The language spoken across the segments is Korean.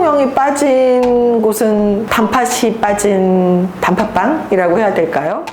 소통형이 빠진 곳은 단팥이 빠진 단팥빵이라고 해야 될까요?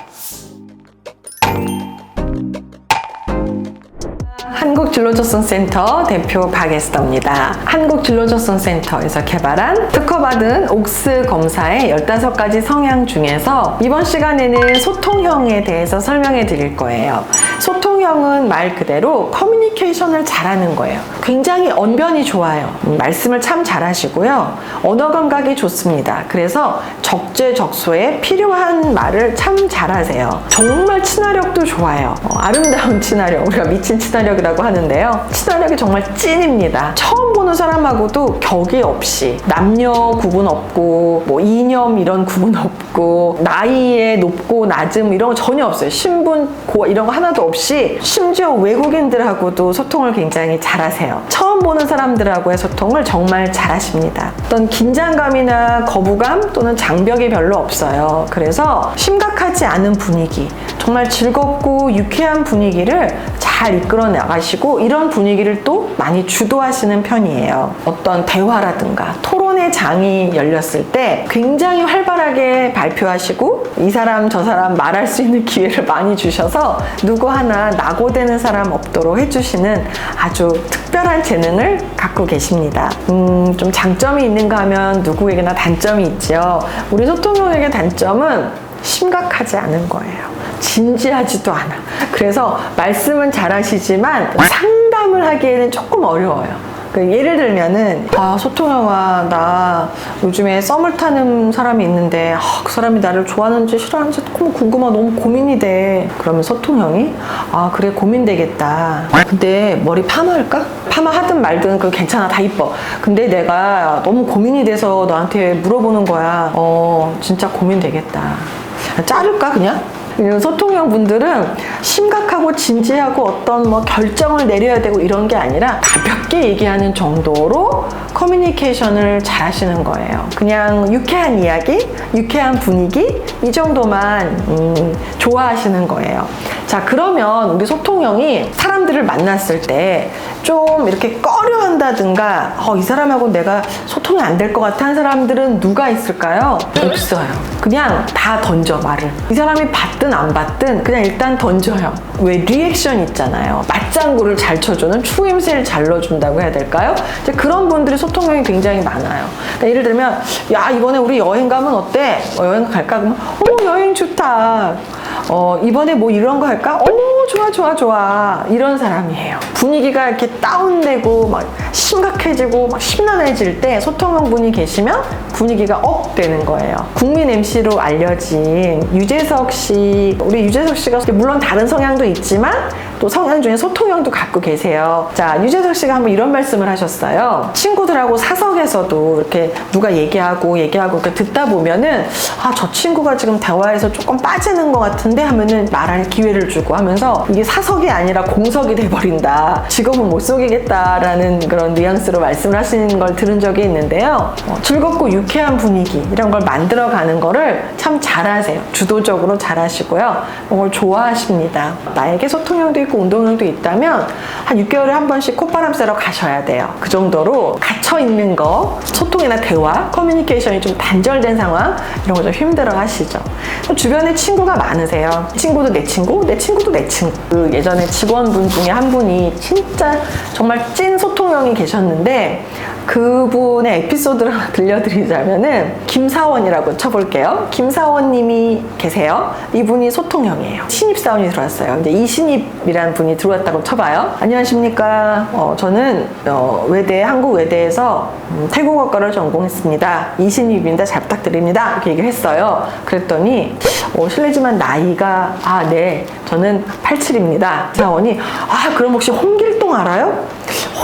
한국 진로조선 센터 대표 박에스더입니다. 한국 진로조선 센터에서 개발한 특허받은 옥스 검사의 15가지 성향 중에서 이번 시간에는 소통형에 대해서 설명해 드릴 거예요. 소통형은 말 그대로 커뮤니케이션을 잘하는 거예요. 굉장히 언변이 좋아요. 음, 말씀을 참 잘하시고요. 언어 감각이 좋습니다. 그래서 적재적소에 필요한 말을 참 잘하세요. 정말 친화력도 좋아요. 어, 아름다운 친화력, 우리가 미친 친화력이라고 하는데요. 친화력이 정말 찐입니다. 처음 보는 사람하고도 격이 없이 남녀 구분 없고 뭐 이념 이런 구분 없고 나이에 높고 낮음 이런 거 전혀 없어요. 신분 고 이런 거 하나도 없이 심지어 외국인들하고도 소통을 굉장히 잘하세요. 처음 보는 사람들하고의 소통을 정말 잘하십니다. 어떤 긴장감이나 거부감 또는 장벽이 별로 없어요. 그래서 심각하지 않은 분위기, 정말 즐겁고 유쾌한 분위기를 잘 이끌어 나가시고 이런 분위기를 또 많이 주도하시는 편이에요. 어떤 대화라든가 토론 의 장이 열렸을 때 굉장히 활발하게 발표하시고 이 사람 저 사람 말할 수 있는 기회를 많이 주셔서 누구 하나 낙오되는 사람 없도록 해주시는 아주 특별한 재능을 갖고 계십니다. 음, 좀 장점이 있는가 하면 누구에게나 단점이 있죠. 우리 소통형에게 단점은 심각하지 않은 거예요. 진지하지도 않아. 그래서 말씀은 잘하시지만 상담을 하기에는 조금 어려워요. 그 예를 들면은 아 소통영아 나 요즘에 썸을 타는 사람이 있는데 아, 그 사람이 나를 좋아하는지 싫어하는지 궁금하 너무 고민이 돼. 그러면 소통형이 아 그래 고민되겠다. 근데 머리 파마할까? 파마 하든 말든 그 괜찮아 다 이뻐. 근데 내가 너무 고민이 돼서 너한테 물어보는 거야. 어 진짜 고민되겠다. 자를까 그냥? 소통형 분들은 심각하고 진지하고 어떤 뭐 결정을 내려야 되고 이런 게 아니라 가볍게 얘기하는 정도로 커뮤니케이션을 잘 하시는 거예요. 그냥 유쾌한 이야기, 유쾌한 분위기, 이 정도만 음, 좋아하시는 거예요. 자, 그러면 우리 소통형이 사람들을 만났을 때 좀 이렇게 꺼려 한다든가, 어, 이 사람하고 내가 소통이 안 될 것 같아 하는 사람들은 누가 있을까요? 없어요. 그냥 다 던져, 말을. 이 사람이 받든 안 받든 그냥 일단 던져요. 왜 리액션 있잖아요. 맞장구를 잘 쳐주는 추임새를 잘 넣어준다고 해야 될까요? 이제 그런 분들이 소통형이 굉장히 많아요. 그러니까 예를 들면, 야, 이번에 우리 여행 가면 어때? 어, 여행 갈까? 그러면, 어머, 여행 좋다. 어, 이번에 뭐 이런 거 할까? 어머, 좋아, 좋아, 좋아. 이런 사람이에요. 분위기가 이렇게 다운되고, 막 심각해지고, 막 심란해질 때 소통형 분이 계시면 분위기가 업 되는 거예요. 국민 MC로 알려진 유재석 씨, 우리 유재석 씨가 물론 다른 성향도 있지만 또 성향 중에 소통형도 갖고 계세요. 자, 유재석 씨가 한번 이런 말씀을 하셨어요. 친구들하고 사석에서도 이렇게 누가 얘기하고 얘기하고 이렇게 듣다 보면은 아, 저 친구가 지금 대화에서 조금 빠지는 것 같은데 하면은 말할 기회를 주고 하면서 이게 사석이 아니라 공석이 돼버린다. 직업은 못 속이겠다라는 그런 뉘앙스로 말씀을 하시는 걸 들은 적이 있는데요. 어, 즐겁고 유쾌한 분위기 이런 걸 만들어가는 거를 참 잘하세요. 주도적으로 잘하시고요. 이걸 좋아하십니다. 나에게 소통형도 있고 운동형도 있다면 한 6개월에 한 번씩 콧바람 쐬러 가셔야 돼요. 그 정도로 갇혀 있는 거, 소통이나 대화, 커뮤니케이션이 좀 단절된 상황 이런 거 좀 힘들어 하시죠. 주변에 친구가 많으세요. 친구도 내 친구, 내 친구도 내 친구. 그 예전에 직원분 중에 한 분이 진짜 정말 찐 소통형이 계셨는데 그분의 에피소드를 들려드리자면은 김사원이라고 쳐볼게요. 김사원님이 계세요. 이분이 소통형이에요. 신입 사원이 들어왔어요. 이제 이 신입이라 는 분이 들어왔다고 쳐봐요. 안녕하십니까. 어, 저는 어, 외대 한국 외대에서 음, 태국어과를 전공했습니다. 이신입입니다. 잘 부탁드립니다. 이렇게 얘기를 했어요. 그랬더니 어, 실례지만 나이가 아 네 저는 87입니다. 사원이 아 그럼 혹시 홍길 동 알아요?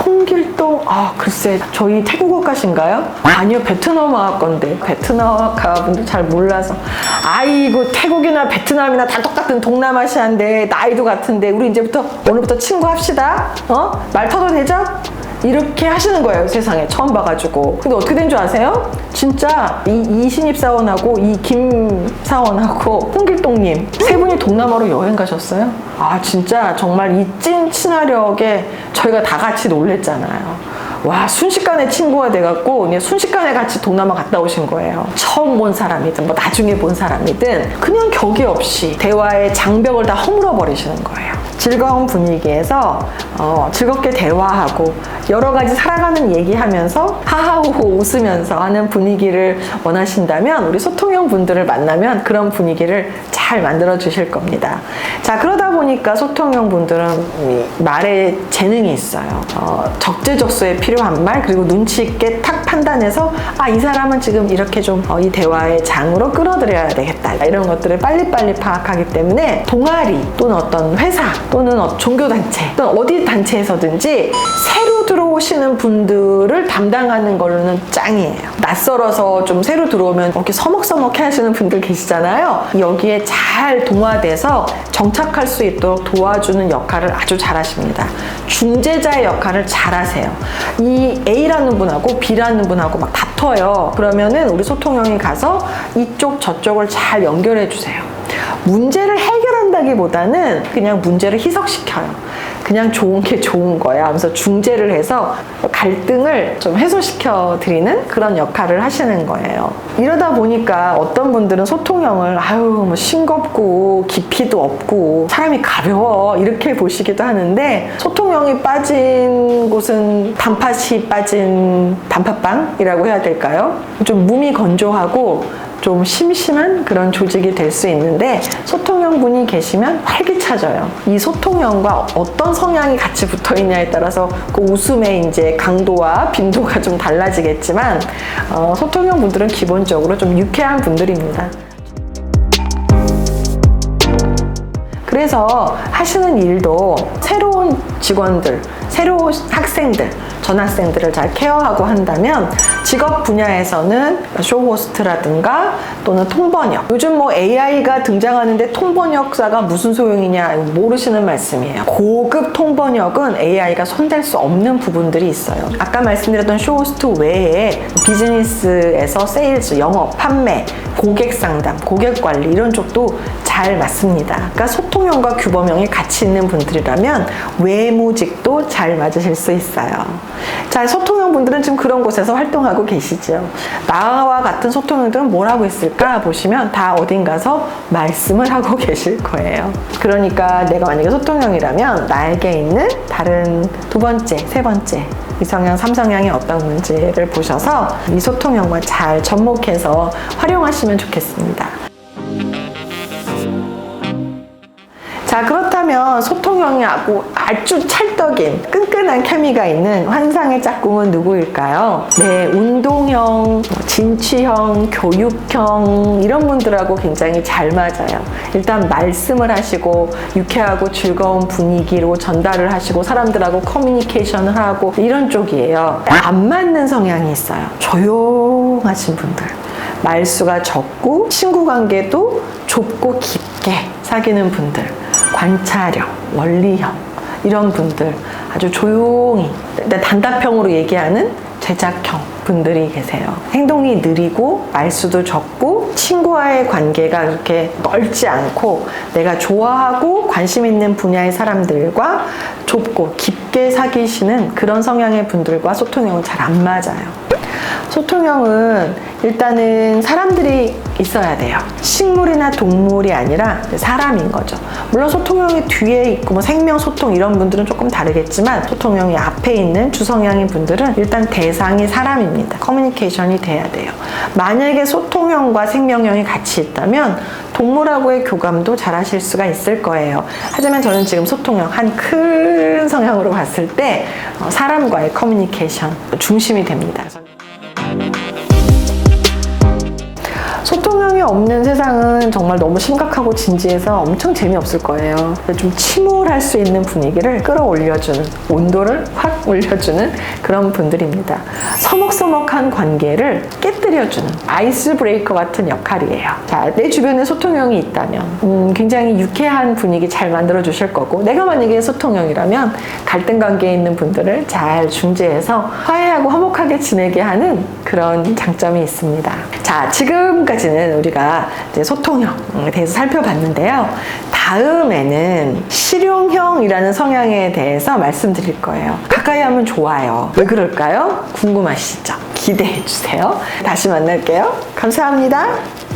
홍길동 아 글쎄 저희 태국어과신가요? 아니요 베트남어학 건데 베트남어학과 분들 잘 몰라서 아이고 태국이나 베트남이나 다 똑같은 동남아시아인데 나이도 같은데 우리 이제부터 오늘부터 친구 합시다 어? 말 터도 되죠? 이렇게 하시는 거예요 세상에 처음 봐가지고 근데 어떻게 된 줄 아세요? 진짜 이 이 신입 사원하고 이 김 사원하고 홍길동님 세 분이 동남아로 여행 가셨어요 아 진짜 정말 이 찐 친화력에 저희가 다 같이 놀랬잖아요 와 순식간에 친구가 돼갖고 그냥 순식간에 같이 동남아 갔다 오신 거예요. 처음 본 사람이든 뭐 나중에 본 사람이든 그냥 격이 없이 대화의 장벽을 다 허물어 버리시는 거예요. 즐거운 분위기에서 어, 즐겁게 대화하고 여러 가지 살아가는 얘기하면서 하하호호 웃으면서 하는 분위기를 원하신다면 우리 소통형 분들을 만나면 그런 분위기를 잘 만들어 주실 겁니다. 자 그러다 보니까 소통형 분들은 이 말에 재능이 있어요. 어, 적재적소에 필요한 말 그리고 눈치 있게 탁 판단해서 아 이 사람은 지금 이렇게 좀 이 대화의 장으로 끌어들여야 되겠다 이런 것들을 빨리빨리 파악하기 때문에 동아리 또는 어떤 회사 또는 어- 종교단체 또는 어디 단체에서든지 새로 들어오시는 분들을 담당하는 걸로는 짱이에요. 낯설어서 좀 새로 들어오면 이렇게 서먹서먹해 하시는 분들 계시잖아요. 여기에 잘 동화돼서 정착할 수 있도록 도와주는 역할을 아주 잘하십니다. 중재자의 역할을 잘하세요. 이 A라는 분하고 B라는 분하고 막 다퉈요. 그러면은 우리 소통형이 가서 이쪽 저쪽을 잘 연결해 주세요. 문제를 해결한다기보다는 그냥 문제를 희석시켜요. 그냥 좋은 게 좋은 거야 하면서 중재를 해서 갈등을 좀 해소시켜 드리는 그런 역할을 하시는 거예요. 이러다 보니까 어떤 분들은 소통형을 아유 뭐 싱겁고 깊이도 없고 사람이 가벼워 이렇게 보시기도 하는데 소통형이 빠진 곳은 단팥이 빠진 단팥빵이라고 해야 될까요? 좀 몸이 건조하고 좀 심심한 그런 조직이 될 수 있는데 소통형 분이 계시면 활기차져요. 이 소통형과 어떤 성향이 같이 붙어 있냐에 따라서 그 웃음의 이제 강도와 빈도가 좀 달라지겠지만 어, 소통형 분들은 기본적으로 좀 유쾌한 분들입니다. 그래서 하시는 일도 새로운 직원들, 새로운 학생들, 전학생들을 잘 케어하고 한다면 직업 분야에서는 쇼호스트라든가 또는 통번역. 요즘 뭐 AI가 등장하는데 통번역사가 무슨 소용이냐 모르시는 말씀이에요. 고급 통번역은 AI가 손댈 수 없는 부분들이 있어요. 아까 말씀드렸던 쇼호스트 외에 비즈니스에서 세일즈, 영업, 판매, 고객 상담, 고객 관리 이런 쪽도 잘 맞습니다. 그러니까 소통형과 규범형이 같이 있는 분들이라면 외무직도 잘 맞으실 수 있어요. 자, 소통형 분들은 지금 그런 곳에서 활동하고 계시죠. 나와 같은 소통형들은 뭘 하고 있을까 보시면 다 어딘가서 말씀을 하고 계실 거예요. 그러니까 내가 만약에 소통형이라면 나에게 있는 다른 두 번째, 세 번째 이성향, 삼성향이 어떤 문제를 보셔서 이 소통형과 잘 접목해서 활용하시면 좋겠습니다. 자 그렇다면 소통형이하고 아주 찰떡인 끈끈한 케미가 있는 환상의 짝꿍은 누구일까요? 네 운동형, 진취형, 교육형 이런 분들하고 굉장히 잘 맞아요. 일단 말씀을 하시고 유쾌하고 즐거운 분위기로 전달을 하시고 사람들하고 커뮤니케이션을 하고 이런 쪽이에요. 안 맞는 성향이 있어요. 조용하신 분들. 말수가 적고 친구 관계도 좁고 깊게 사귀는 분들 관찰형, 원리형 이런 분들 아주 조용히 단답형으로 얘기하는 제작형 분들이 계세요. 행동이 느리고 말수도 적고 친구와의 관계가 그렇게 넓지 않고 내가 좋아하고 관심 있는 분야의 사람들과 좁고 깊게 사귀시는 그런 성향의 분들과 소통형은 잘 안 맞아요. 소통형은 일단은 사람들이 있어야 돼요. 식물이나 동물이 아니라 사람인 거죠. 물론 소통형이 뒤에 있고 뭐 생명 소통 이런 분들은 조금 다르겠지만 소통형이 앞에 있는 주성향인 분들은 일단 대상이 사람입니다. 커뮤니케이션이 돼야 돼요. 만약에 소통형과 생명형이 같이 있다면 동물하고의 교감도 잘 하실 수가 있을 거예요. 하지만 저는 지금 소통형 한 큰 성향으로 봤을 때 어, 사람과의 커뮤니케이션 중심이 됩니다. 없는 세상은 정말 너무 심각하고 진지해서 엄청 재미없을 거예요. 좀 침울할 수 있는 분위기를 끌어올려주는, 온도를 확 올려주는 그런 분들입니다. 서먹서먹한 관계를 깨뜨려주는 아이스 브레이커 같은 역할이에요. 자, 내 주변에 소통형이 있다면 음, 굉장히 유쾌한 분위기 잘 만들어 주실 거고 내가 만약에 소통형이라면 갈등 관계에 있는 분들을 잘 중재해서 화해하고 화목하게 지내게 하는 그런 장점이 있습니다. 자, 지금까지는 우리 가 이제 소통형에 대해서 살펴봤는데요. 다음에는 실용형이라는 성향에 대해서 말씀드릴 거예요. 가까이 하면 좋아요. 왜 그럴까요? 궁금하시죠? 기대해 주세요. 다시 만날게요. 감사합니다.